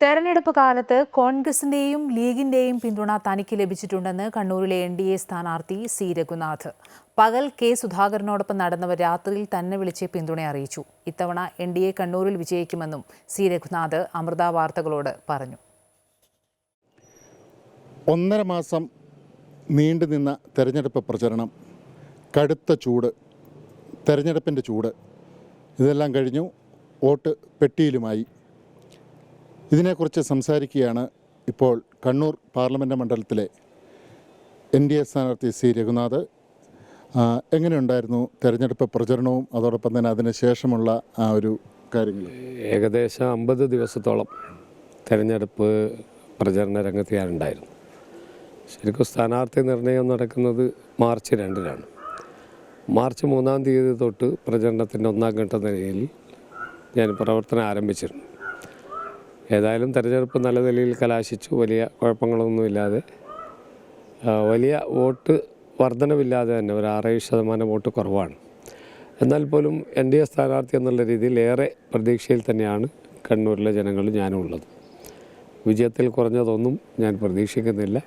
തെരഞ്ഞെടുപ്പ് കാലത്ത് കോൺഗ്രസിന്റെയും ലീഗിന്റെയും പിന്തുണ തനിക്ക് ലഭിച്ചിട്ടുണ്ടെന്ന് കണ്ണൂരിലെ എൻ ഡി എ സ്ഥാനാർത്ഥി സി. രഘുനാഥ്. പകൽ കെ. സുധാകരനോടൊപ്പം നടന്നവർ രാത്രിയിൽ തന്നെ വിളിച്ച് പിന്തുണ അറിയിച്ചു. ഇത്തവണ എൻ ഡി എ കണ്ണൂരിൽ വിജയിക്കുമെന്നും സി. രഘുനാഥ് അമൃത വാർത്തകളോട് പറഞ്ഞു. ഒന്നര മാസം നീണ്ടുനിന്ന തെരഞ്ഞെടുപ്പ് പ്രചരണം കടുത്ത ചൂട് തെരഞ്ഞെടുപ്പിന്റെ ചൂട് ഇതെല്ലാം കഴിഞ്ഞു വോട്ട് പെട്ടിയിലുമായി. ഇതിനെക്കുറിച്ച് സംസാരിക്കുകയാണ് ഇപ്പോൾ കണ്ണൂർ പാർലമെന്റ് മണ്ഡലത്തിലെ എൻ ഡി എ സ്ഥാനാർത്ഥി സി രഘുനാഥ്. എങ്ങനെയുണ്ടായിരുന്നു തെരഞ്ഞെടുപ്പ് പ്രചരണവും അതോടൊപ്പം തന്നെ അതിന് ശേഷമുള്ള ആ ഒരു കാര്യങ്ങൾ? ഏകദേശം അമ്പത് ദിവസത്തോളം തെരഞ്ഞെടുപ്പ് പ്രചരണ രംഗത്ത് ഞാനുണ്ടായിരുന്നു ശരിക്കും സ്ഥാനാർത്ഥി നിർണയം നടക്കുന്നത് മാർച്ച് രണ്ടിനാണ്. മാർച്ച് മൂന്നാം തീയതി തൊട്ട് പ്രചരണത്തിന്റെ ഒന്നാം ഘട്ട നിലയിൽ ഞാൻ പ്രവർത്തനം ആരംഭിച്ചിരുന്നു. ഏതായാലും തെരഞ്ഞെടുപ്പ് നല്ല നിലയിൽ കലാശിച്ചു. വലിയ കുഴപ്പങ്ങളൊന്നുമില്ലാതെ. വലിയ വോട്ട് വർധനവില്ലാതെ തന്നെ ഒരു ആറേഴ് ശതമാനം വോട്ട് കുറവാണ്. എന്നാൽ പോലും എൻ ഡി എ സ്ഥാനാർത്ഥി എന്നുള്ള രീതിയിൽ ഏറെ പ്രതീക്ഷയിൽ തന്നെയാണ് കണ്ണൂരിലെ ജനങ്ങൾ ഞാനും ഉള്ളത് വിജയത്തിൽ കുറഞ്ഞതൊന്നും ഞാൻ പ്രതീക്ഷിക്കുന്നില്ല.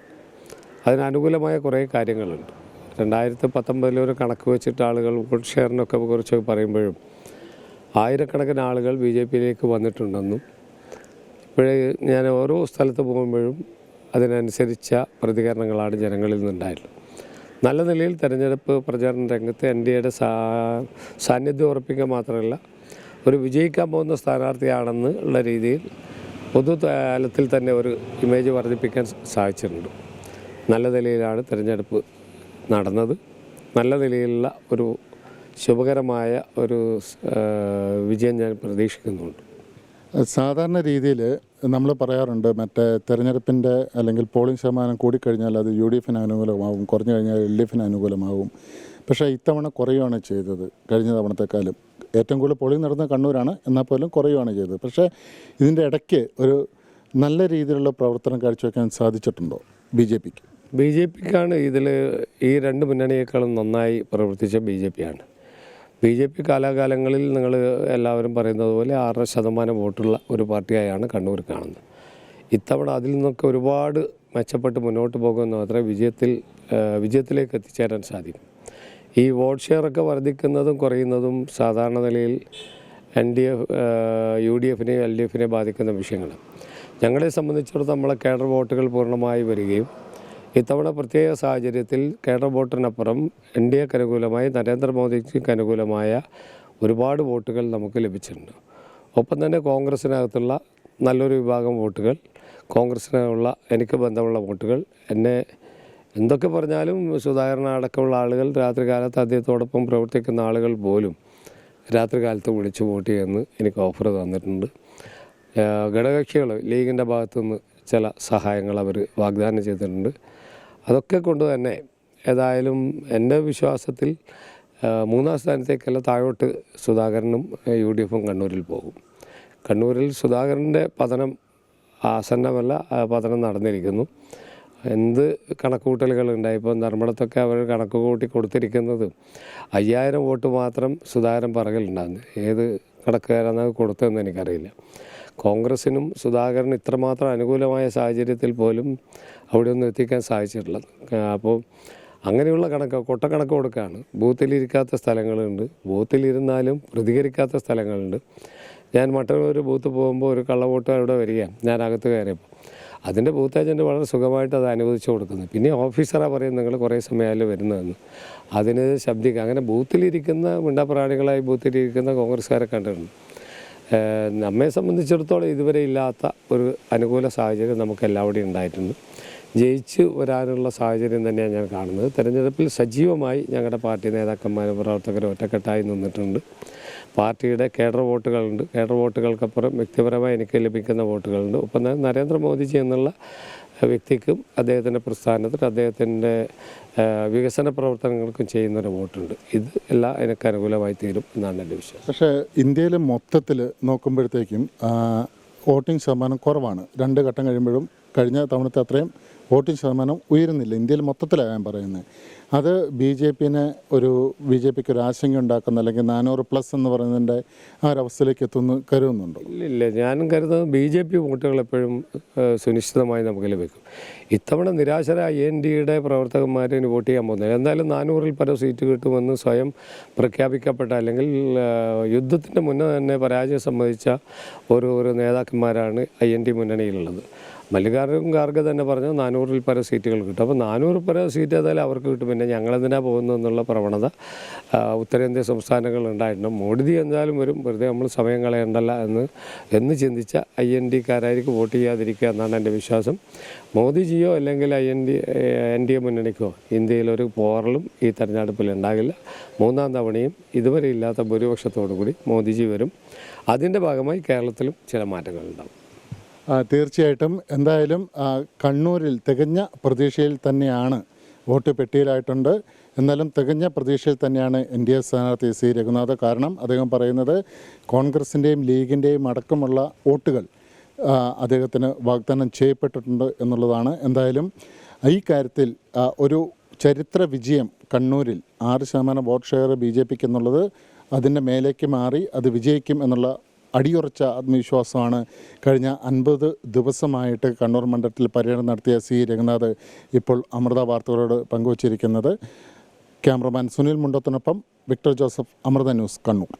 അതിനനുകൂലമായ കുറേ കാര്യങ്ങളുണ്ട്. രണ്ടായിരത്തി പത്തൊമ്പതിലൊരു കണക്ക് വെച്ചിട്ട് ആളുകൾ വോട്ട് ഷെയറിനൊക്കെ കുറിച്ച് പറയുമ്പോഴും ആയിരക്കണക്കിന് ആളുകൾ ബി ജെ പിയിലേക്ക് വന്നിട്ടുണ്ടെന്നും ഇപ്പോഴേ ഞാൻ ഓരോ സ്ഥലത്ത് പോകുമ്പോഴും അതിനനുസരിച്ച പ്രതികരണങ്ങളാണ് ജനങ്ങളിൽ നിന്നുണ്ടായിട്ടുള്ളത് നല്ല നിലയിൽ തെരഞ്ഞെടുപ്പ് പ്രചാരണ രംഗത്ത് എൻ ഡി എയുടെ സാന്നിധ്യം ഉറപ്പിക്കുക മാത്രമല്ല ഒരു വിജയിക്കാൻ പോകുന്ന സ്ഥാനാർത്ഥിയാണെന്ന് ഉള്ള രീതിയിൽ പൊതു തലത്തിൽ തന്നെ ഒരു ഇമേജ് വർദ്ധിപ്പിക്കാൻ സാധിച്ചിട്ടുണ്ട്. നല്ല നിലയിലാണ് തിരഞ്ഞെടുപ്പ് നടന്നത്. നല്ല നിലയിലുള്ള ഒരു ശുഭകരമായ ഒരു വിജയം ഞാൻ പ്രതീക്ഷിക്കുന്നുണ്ട്. സാധാരണ രീതിയിൽ നമ്മൾ പറയാറുണ്ട് മറ്റേ തെരഞ്ഞെടുപ്പിന്റെ അല്ലെങ്കിൽ പോളിംഗ് ശതമാനം കൂടിക്കഴിഞ്ഞാൽ അത് യു ഡി എഫിന് അനുകൂലമാവും കുറഞ്ഞു കഴിഞ്ഞാൽ എൽ ഡി എഫിന് അനുകൂലമാവും. പക്ഷേ ഇത്തവണ കുറയുകയാണ് ചെയ്തത് കഴിഞ്ഞ തവണത്തെക്കാളും. ഏറ്റവും കൂടുതൽ പോളിംഗ് നടന്ന കണ്ണൂരാണ് എന്നാൽ പോലും കുറയുകയാണ് ചെയ്തത്. പക്ഷേ ഇതിന്റെ ഇടയ്ക്ക് ഒരു നല്ല രീതിയിലുള്ള പ്രവർത്തനം കാഴ്ചവെക്കാൻ സാധിച്ചിട്ടുണ്ടോ ബി ജെ പിക്ക്? ബി ജെ പിക്കാണ് ഇതിൽ ഈ രണ്ട് മുന്നണിയേക്കാളും നന്നായി പ്രവർത്തിച്ച ബി ജെ പിയാണ് ബി ജെ പി കാലാകാലങ്ങളിൽ നിങ്ങൾ എല്ലാവരും പറയുന്നത് പോലെ ആറര ശതമാനം വോട്ടുള്ള ഒരു പാർട്ടിയായാണ് കണ്ണൂർ കാണുന്നത്. ഇത്തവണ അതിൽ നിന്നൊക്കെ ഒരുപാട് മെച്ചപ്പെട്ട് മുന്നോട്ട് പോകുമെന്ന് മാത്രമേ വിജയത്തിൽ വിജയത്തിലേക്ക് എത്തിച്ചേരാൻ സാധിക്കും. ഈ വോട്ട് ഷെയറൊക്കെ വർദ്ധിക്കുന്നതും കുറയുന്നതും സാധാരണ നിലയിൽ N D F U D എഫിനെയും L D എഫിനെയും ബാധിക്കുന്ന വിഷയങ്ങളാണ്. ഞങ്ങളെ സംബന്ധിച്ചിടത്തോളം നമ്മളെ കേഡർ വോട്ടുകൾ പൂർണമായി വരികയും ഇത്തവണ പ്രത്യേക സാഹചര്യത്തിൽ കേഡർ വോട്ടിനപ്പുറം എൻ ഡി എക്ക് അനുകൂലമായി നരേന്ദ്രമോദിക്ക് അനുകൂലമായ ഒരുപാട് വോട്ടുകൾ നമുക്ക് ലഭിച്ചിട്ടുണ്ട്. ഒപ്പം തന്നെ കോൺഗ്രസിനകത്തുള്ള നല്ലൊരു വിഭാഗം വോട്ടുകൾ കോൺഗ്രസിനുള്ള എനിക്ക് ബന്ധമുള്ള വോട്ടുകൾ എന്നെ എന്തൊക്കെ പറഞ്ഞാലും സുധാകരൻ അടക്കമുള്ള ആളുകൾ രാത്രികാലത്ത് അദ്ദേഹത്തോടൊപ്പം പ്രവർത്തിക്കുന്ന ആളുകൾ പോലും രാത്രികാലത്ത് വിളിച്ച് വോട്ട് ചെയ്യുമെന്ന് എനിക്ക് ഓഫർ തന്നിട്ടുണ്ട്. ഘടകകക്ഷികൾ ലീഗിന്റെ ഭാഗത്തുനിന്ന് ചില സഹായങ്ങൾ അവർ വാഗ്ദാനം ചെയ്തിട്ടുണ്ട്. അതൊക്കെ കൊണ്ട് തന്നെ ഏതായാലും എന്റെ വിശ്വാസത്തിൽ മൂന്നാം സ്ഥാനത്തേക്കല്ല താഴോട്ട് സുധാകരനും യു ഡി എഫും കണ്ണൂരിൽ പോകും. കണ്ണൂരിൽ സുധാകരന്റെ പതനം ആസന്നമല്ല പതനം നടന്നിരിക്കുന്നു. എന്ത് കണക്കുകൂട്ടലുകൾ ഉണ്ടായിപ്പോൾ ധർമ്മടത്തൊക്കെ അവർ കണക്ക് കൂട്ടി കൊടുത്തിരിക്കുന്നത് അയ്യായിരം വോട്ട് മാത്രം സുധാകരൻ പറകിലുണ്ടാകുന്നു ഏത് അത് കൊടുത്തതെന്ന് എനിക്കറിയില്ല. കോൺഗ്രസിനും സുധാകരനും ഇത്രമാത്രം അനുകൂലമായ സാഹചര്യത്തിൽ പോലും അവിടെ ഒന്നും എത്തിക്കാൻ സാധിച്ചിട്ടില്ല. അപ്പോൾ അങ്ങനെയുള്ള കണക്ക് കൊട്ടക്കണക്ക് കൊടുക്കുകയാണ് ബൂത്തിലിരിക്കാത്ത സ്ഥലങ്ങളുണ്ട്. ബൂത്തിലിരുന്നാലും പ്രതികരിക്കാത്ത സ്ഥലങ്ങളുണ്ട്. ഞാൻ മറ്റൊരു ബൂത്ത് പോകുമ്പോൾ ഒരു കള്ളവോട്ട് അവിടെ വരികയാണ്. ഞാൻ അകത്ത് കയറിയപ്പോൾ. അതിന്റെ ബൂത്ത് ഏജന്റ് വളരെ സുഖമായിട്ട് അത് അനുവദിച്ചു കൊടുക്കുന്നു. പിന്നെ ഓഫീസറാണ് പറയുന്നത് നിങ്ങൾ കുറേ സമയമായാലും വരുന്നതെന്ന്. അതിന് ശബ്ദിക്കുക അങ്ങനെ ബൂത്തിലിരിക്കുന്ന മിണ്ടാപ്രാണികളായി ബൂത്തിലിരിക്കുന്ന കോൺഗ്രസ്സുകാരെ ഏഹ് നമ്മെ സംബന്ധിച്ചിടത്തോളം ഇതുവരെ ഇല്ലാത്ത ഒരു അനുകൂല സാഹചര്യം നമുക്ക് എല്ലാവിടെയും ഉണ്ടായിട്ടുണ്ട്. ജയിച്ച് വരാനുള്ള സാഹചര്യം തന്നെയാണ് ഞാൻ കാണുന്നത്. തെരഞ്ഞെടുപ്പിൽ സജീവമായി ഞങ്ങളുടെ പാർട്ടി നേതാക്കന്മാരും പ്രവർത്തകരും ഒറ്റക്കെട്ടായി നിന്നിട്ടുണ്ട്. പാർട്ടിയുടെ കേഡർ വോട്ടുകളുണ്ട്. കേഡർ വോട്ടുകൾക്കപ്പുറം വ്യക്തിപരമായി എനിക്ക് ലഭിക്കുന്ന വോട്ടുകളുണ്ട്. ഒപ്പം നരേന്ദ്രമോദിജി എന്നുള്ള വ്യക്തിക്കും അദ്ദേഹത്തിന്റെ പ്രസ്ഥാനത്തിൽ അദ്ദേഹത്തിന്റെ വികസന പ്രവർത്തനങ്ങൾക്കും ചെയ്യുന്നൊരു വോട്ടുണ്ട്. ഇത് എല്ലാ എനിക്ക് അനുകൂലമായി തീരും എന്നാണ് എന്റെ വിഷയം പക്ഷേ ഇന്ത്യയിലെ മൊത്തത്തിൽ നോക്കുമ്പോഴത്തേക്കും വോട്ടിംഗ് ശതമാനം കുറവാണ്. രണ്ട് ഘട്ടം കഴിയുമ്പോഴും കഴിഞ്ഞ തവണത്തെ അത്രയും വോട്ടിംഗ് ശതമാനം ഉയരുന്നില്ല. ഇന്ത്യയിൽ മൊത്തത്തിലാണ് ഞാൻ പറയുന്നത് അത് ബി ജെ പിനെ ഒരു ബി ജെ പിക്ക് ഒരു ആശങ്ക ഉണ്ടാക്കുന്ന അല്ലെങ്കിൽ നാനൂറ് പ്ലസ് എന്ന് പറയുന്നതിന്റെ ആ ഒരു അവസ്ഥയിലേക്ക് എത്തുന്നു കരുതുന്നുണ്ടോ? ഇല്ല ഇല്ല. ഞാനും കരുതുന്നത് ബി ജെ പി വോട്ടുകൾ എപ്പോഴും സുനിശ്ചിതമായി നമുക്ക് ലഭിക്കും. ഇത്തവണ നിരാശരായ എൻ ഡി പ്രവർത്തകന്മാർ പ്രവർത്തകന്മാരെ വോട്ട് ചെയ്യാൻ പോകുന്നത് എന്തായാലും നാനൂറിൽ പല സീറ്റ് കിട്ടുമെന്ന് സ്വയം പ്രഖ്യാപിക്കപ്പെട്ട അല്ലെങ്കിൽ യുദ്ധത്തിന്റെ മുന്നേ തന്നെ പരാജയം സംബന്ധിച്ച ഓരോ ഒരു നേതാക്കന്മാരാണ് ഐ എൻ ഡി മുന്നണിയിലുള്ളത്. മല്ലികാർജുൻ ഖാർഗെ തന്നെ പറഞ്ഞു നാനൂറിൽ പരം സീറ്റുകൾ കിട്ടും. അപ്പോൾ നാനൂറ് പരം സീറ്റ് ഏതായാലും അവർക്ക് കിട്ടും. പിന്നെ ഞങ്ങളെന്തിനാ പോകുന്നതെന്നുള്ള പ്രവണത ഉത്തരേന്ത്യ സംസ്ഥാനങ്ങളിൽ ഉണ്ടായിട്ടുണ്ട് മോഡി എന്തായാലും വരും. വെറുതെ നമ്മൾ സമയം കളയേണ്ടല്ല എന്ന് എന്ന് ചിന്തിച്ച ഐ എൻ ഡിക്കാരായിരിക്കും വോട്ട് ചെയ്യാതിരിക്കുക എന്നാണ് എന്റെ വിശ്വാസം. മോദിജിയോ അല്ലെങ്കിൽ I N D N D A മുന്നണിക്കോ ഇന്ത്യയിലൊരു പോറലും ഈ തെരഞ്ഞെടുപ്പിൽ ഉണ്ടാകില്ല. മൂന്നാം തവണയും ഇതുവരെ ഇല്ലാത്ത ഭൂരിപക്ഷത്തോടു കൂടി മോദിജി വരും. അതിന്റെ ഭാഗമായി കേരളത്തിലും ചില ആ, തീർച്ചയായിട്ടും എന്തായാലും കണ്ണൂരിൽ തികഞ്ഞ പ്രതീക്ഷയിൽ തന്നെയാണ് വോട്ട് പെട്ടിയിലായിട്ടുണ്ട്. എന്നാലും തികഞ്ഞ പ്രതീക്ഷയിൽ തന്നെയാണ് എൻ ഡി എ സ്ഥാനാർത്ഥി സി രഘുനാഥ്. കാരണം അദ്ദേഹം പറയുന്നത് കോൺഗ്രസിന്റെയും ലീഗിന്റെയും അടക്കമുള്ള വോട്ടുകൾ അദ്ദേഹത്തിന് വാഗ്ദാനം ചെയ്യപ്പെട്ടിട്ടുണ്ട് എന്നുള്ളതാണ്. എന്തായാലും ഈ കാര്യത്തിൽ ഒരു ചരിത്ര വിജയം കണ്ണൂരിൽ ആറ് ശതമാനം വോട്ട് ഷെയർ ബി ജെ പിക്ക് എന്നുള്ളത് അതിന്റെ മേലേക്ക് മാറി അത് വിജയിക്കും എന്നുള്ള അടിയുറച്ച ആത്മവിശ്വാസമാണ്. കഴിഞ്ഞ അൻപത് ദിവസമായിട്ട് കണ്ണൂർ മണ്ഡലത്തിൽ പര്യടനം നടത്തിയ സി രംഗനാഥ് ഇപ്പോൾ അമൃത വാർത്തകളോട് പങ്കുവച്ചിരിക്കുന്നത്. Cameraman Sunil മുണ്ടത്തിനൊപ്പം Victor Joseph Amrita news Kannur.